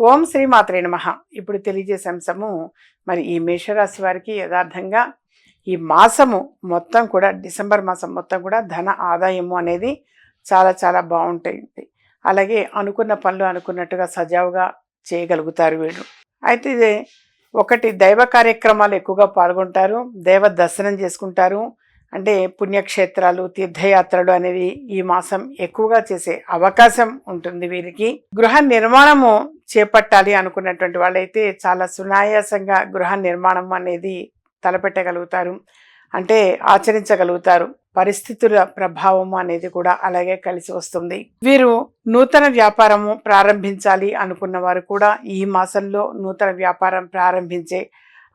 ఓం శ్రీ మాత్రే నమ. ఇప్పుడు తెలియజేసే అంశము మరి ఈ మేషరాశి వారికి యథార్థంగా ఈ మాసము మొత్తం కూడా డిసెంబర్ మాసం మొత్తం కూడా ధన ఆదాయము అనేది చాలా చాలా బాగుంటుంది అలాగే అనుకున్న పనులు అనుకున్నట్టుగా సజావుగా చేయగలుగుతారు వీళ్ళు. అయితే ఇది ఒకటి దైవ కార్యక్రమాలు ఎక్కువగా పాల్గొంటారు దేవ దర్శనం చేసుకుంటారు అంటే పుణ్యక్షేత్రాలు తీర్థయాత్రలు అనేవి ఈ మాసం ఎక్కువగా చేసే అవకాశం ఉంటుంది వీరికి. గృహ నిర్మాణము చేపట్టాలి అనుకున్నటువంటి వాళ్ళైతే చాలా సునాయాసంగా గృహ నిర్మాణం అనేది తలపెట్టగలుగుతారు. అంటే ఆచరించగలుగుతారు. పరిస్థితుల ప్రభావం అనేది కూడా అలాగే కలిసి వస్తుంది. వీరు నూతన వ్యాపారము ప్రారంభించాలి అనుకున్న వారు కూడా ఈ మాసంలో నూతన వ్యాపారం ప్రారంభించే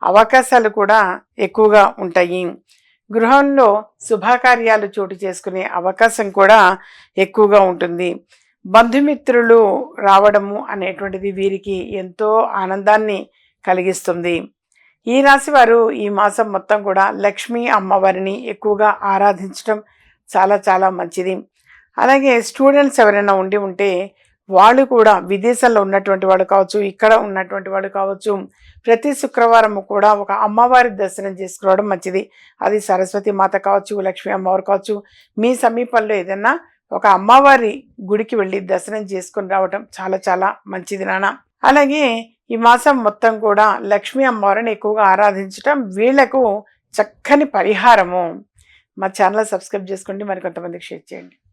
అవకాశాలు కూడా ఎక్కువగా ఉంటాయి. గృహంలో శుభకార్యాలు చోటు చేసుకునే అవకాశం కూడా ఎక్కువగా ఉంటుంది. బంధుమిత్రులు రావడము అనేటువంటిది వీరికి ఎంతో ఆనందాన్ని కలిగిస్తుంది. ఈ రాశి వారు ఈ మాసం మొత్తం కూడా లక్ష్మీ అమ్మవారిని ఎక్కువగా ఆరాధించడం చాలా చాలా మంచిది. అలాగే స్టూడెంట్స్ ఎవరైనా ఉండి ఉంటే వాళ్ళు కూడా విదేశాల్లో ఉన్నటువంటి వాళ్ళు కావచ్చు ఇక్కడ ఉన్నటువంటి వాళ్ళు కావచ్చు ప్రతి శుక్రవారం కూడా ఒక అమ్మవారి దర్శనం చేసుకోవడం మంచిది. అది సరస్వతి మాత కావచ్చు లక్ష్మీ అమ్మవారు కావచ్చు మీ సమీపంలో ఏదైనా ఒక అమ్మవారి గుడికి వెళ్ళి దర్శనం చేసుకొని రావడం చాలా చాలా మంచిది నాన్న. అలాగే ఈ మాసం మొత్తం కూడా లక్ష్మీ అమ్మవారిని ఎక్కువగా ఆరాధించటం వీళ్ళకు చక్కని పరిహారము. మా ఛానల్ సబ్స్క్రైబ్ చేసుకోండి మరి కొంతమందికి షేర్ చేయండి.